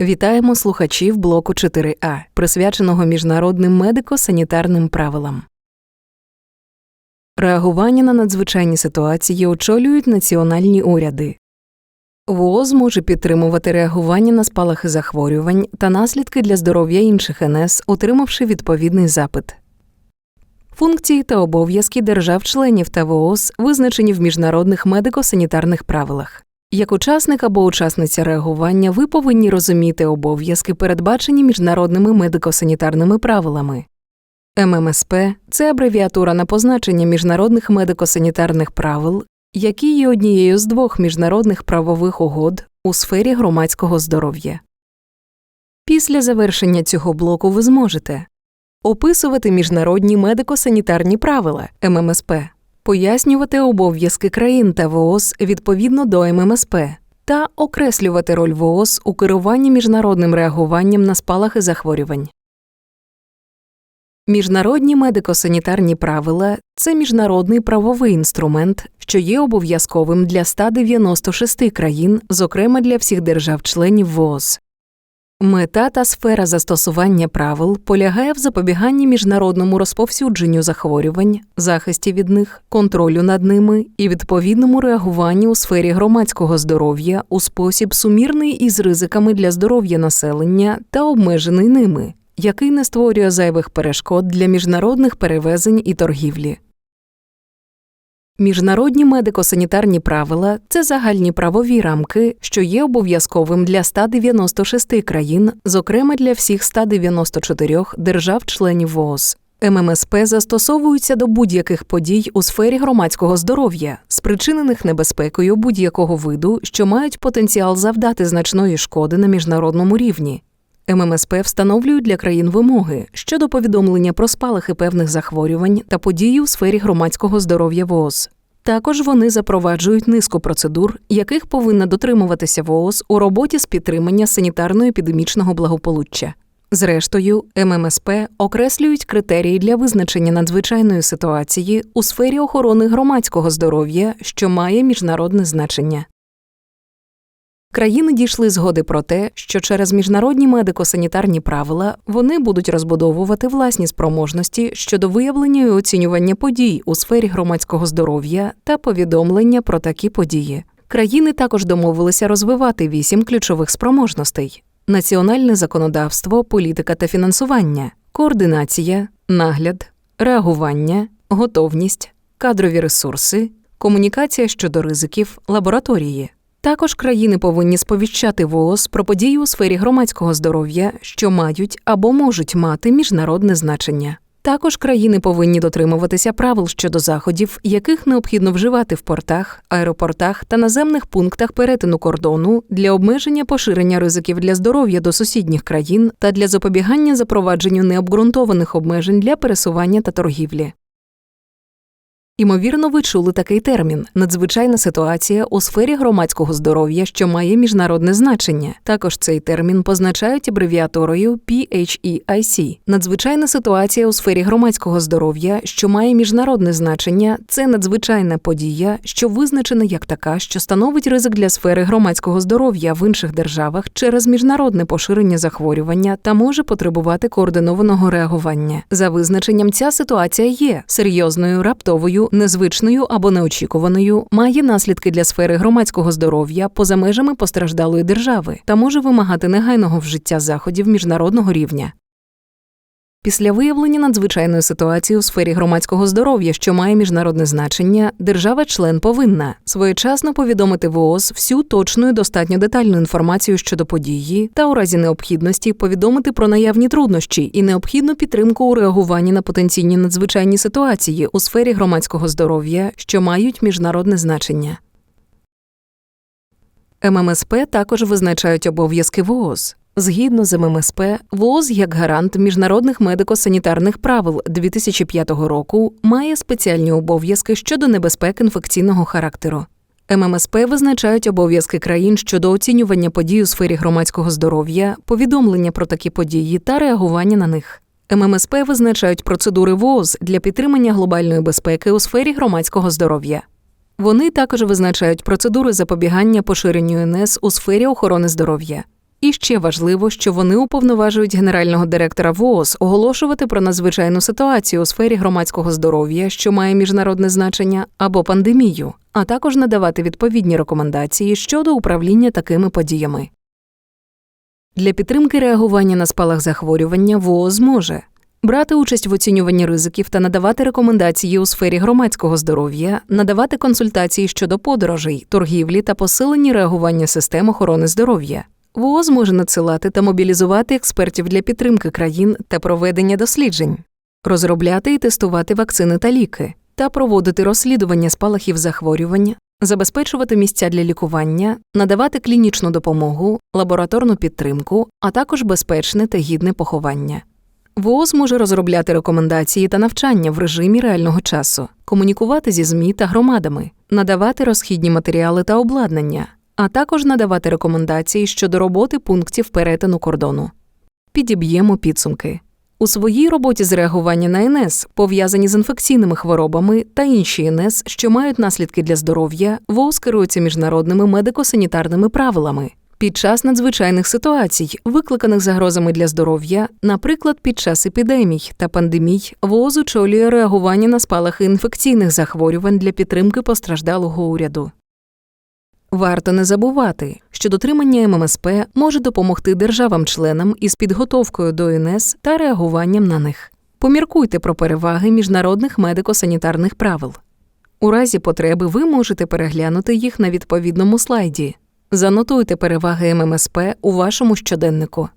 Вітаємо слухачів блоку 4А, присвяченого міжнародним медико-санітарним правилам. Реагування на надзвичайні ситуації очолюють національні уряди. ВООЗ може підтримувати реагування на спалахи захворювань та наслідки для здоров'я інших НС, отримавши відповідний запит. Функції та обов'язки держав-членів та ВООЗ визначені в міжнародних медико-санітарних правилах. Як учасник або учасниця реагування, ви повинні розуміти обов'язки, передбачені міжнародними медико-санітарними правилами. ММСП це абревіатура на позначення міжнародних медико-санітарних правил, які є однією з двох міжнародних правових угод у сфері громадського здоров'я. Після завершення цього блоку ви зможете описувати міжнародні медико-санітарні правила ММСП, пояснювати обов'язки країн та ВООЗ відповідно до ММСП та окреслювати роль ВООЗ у керуванні міжнародним реагуванням на спалахи захворювань. Міжнародні медико-санітарні правила це міжнародний правовий інструмент, що є обов'язковим для 196 країн, зокрема для всіх держав-членів ВООЗ. Мета та сфера застосування правил полягає в запобіганні міжнародному розповсюдженню захворювань, захисті від них, контролю над ними і відповідному реагуванні у сфері громадського здоров'я у спосіб сумірний із ризиками для здоров'я населення та обмежений ними, який не створює зайвих перешкод для міжнародних перевезень і торгівлі. Міжнародні медико-санітарні правила це загальні правові рамки, що є обов'язковим для 196 країн, зокрема для всіх 194 держав-членів ВООЗ. ММСП застосовуються до будь-яких подій у сфері громадського здоров'я, спричинених небезпекою будь-якого виду, що мають потенціал завдати значної шкоди на міжнародному рівні. ММСП встановлюють для країн вимоги щодо повідомлення про спалахи певних захворювань та події у сфері громадського здоров'я ВООЗ. Також вони запроваджують низку процедур, яких повинна дотримуватися ВООЗ у роботі з підтримання санітарно-епідемічного благополуччя. Зрештою, ММСП окреслюють критерії для визначення надзвичайної ситуації у сфері охорони громадського здоров'я, що має міжнародне значення. Країни дійшли згоди про те, що через міжнародні медико-санітарні правила вони будуть розбудовувати власні спроможності щодо виявлення і оцінювання подій у сфері громадського здоров'я та повідомлення про такі події. Країни також домовилися розвивати вісім ключових спроможностей: національне законодавство, політика та фінансування, координація, нагляд, реагування, готовність, кадрові ресурси, комунікація щодо ризиків, лабораторії. Також країни повинні сповіщати ВООЗ про події у сфері громадського здоров'я, що мають або можуть мати міжнародне значення. Також країни повинні дотримуватися правил щодо заходів, яких необхідно вживати в портах, аеропортах та наземних пунктах перетину кордону для обмеження поширення ризиків для здоров'я до сусідніх країн та для запобігання запровадженню необґрунтованих обмежень для пересування та торгівлі. Імовірно, ви чули такий термін надзвичайна ситуація у сфері громадського здоров'я, що має міжнародне значення. Також цей термін позначають абревіатурою PHEIC. Надзвичайна ситуація у сфері громадського здоров'я, що має міжнародне значення, це надзвичайна подія, що визначена як така, що становить ризик для сфери громадського здоров'я в інших державах через міжнародне поширення захворювання та може потребувати координованого реагування. За визначенням, ця ситуація є серйозною раптовою незвичною або неочікуваною, має наслідки для сфери громадського здоров'я поза межами постраждалої держави та може вимагати негайного вжиття заходів міжнародного рівня. Після виявлення надзвичайної ситуації у сфері громадського здоров'я, що має міжнародне значення, держава-член повинна своєчасно повідомити ВООЗ всю точну і достатньо детальну інформацію щодо події та у разі необхідності повідомити про наявні труднощі і необхідну підтримку у реагуванні на потенційні надзвичайні ситуації у сфері громадського здоров'я, що мають міжнародне значення. ММСП також визначають обов'язки ВООЗ. Згідно з ММСП, ВООЗ як гарант міжнародних медико-санітарних правил 2005 року має спеціальні обов'язки щодо небезпек інфекційного характеру. ММСП визначають обов'язки країн щодо оцінювання подій у сфері громадського здоров'я, повідомлення про такі події та реагування на них. ММСП визначають процедури ВООЗ для підтримання глобальної безпеки у сфері громадського здоров'я. Вони також визначають процедури запобігання поширенню НС у сфері охорони здоров'я. І ще важливо, що вони уповноважують генерального директора ВООЗ оголошувати про надзвичайну ситуацію у сфері громадського здоров'я, що має міжнародне значення, або пандемію, а також надавати відповідні рекомендації щодо управління такими подіями. Для підтримки реагування на спалах захворювання ВООЗ може брати участь в оцінюванні ризиків та надавати рекомендації у сфері громадського здоров'я, надавати консультації щодо подорожей, торгівлі та посилення реагування систем охорони здоров'я. ВООЗ може надсилати та мобілізувати експертів для підтримки країн та проведення досліджень, розробляти і тестувати вакцини та ліки, та проводити розслідування спалахів захворювань, забезпечувати місця для лікування, надавати клінічну допомогу, лабораторну підтримку, а також безпечне та гідне поховання. ВООЗ може розробляти рекомендації та навчання в режимі реального часу, комунікувати зі ЗМІ та громадами, надавати розхідні матеріали та обладнання, а також надавати рекомендації щодо роботи пунктів перетину кордону. Підіб'ємо підсумки. У своїй роботі з реагування на НС, пов'язані з інфекційними хворобами та інші НС, що мають наслідки для здоров'я, ВООЗ керується міжнародними медико-санітарними правилами. Під час надзвичайних ситуацій, викликаних загрозами для здоров'я, наприклад, під час епідемій та пандемій, ВООЗ очолює реагування на спалахи інфекційних захворювань для підтримки постраждалого уряду. Варто не забувати, що дотримання ММСП може допомогти державам-членам із підготовкою до НС та реагуванням на них. Поміркуйте про переваги міжнародних медико-санітарних правил. У разі потреби ви можете переглянути їх на відповідному слайді. Занотуйте переваги ММСП у вашому щоденнику.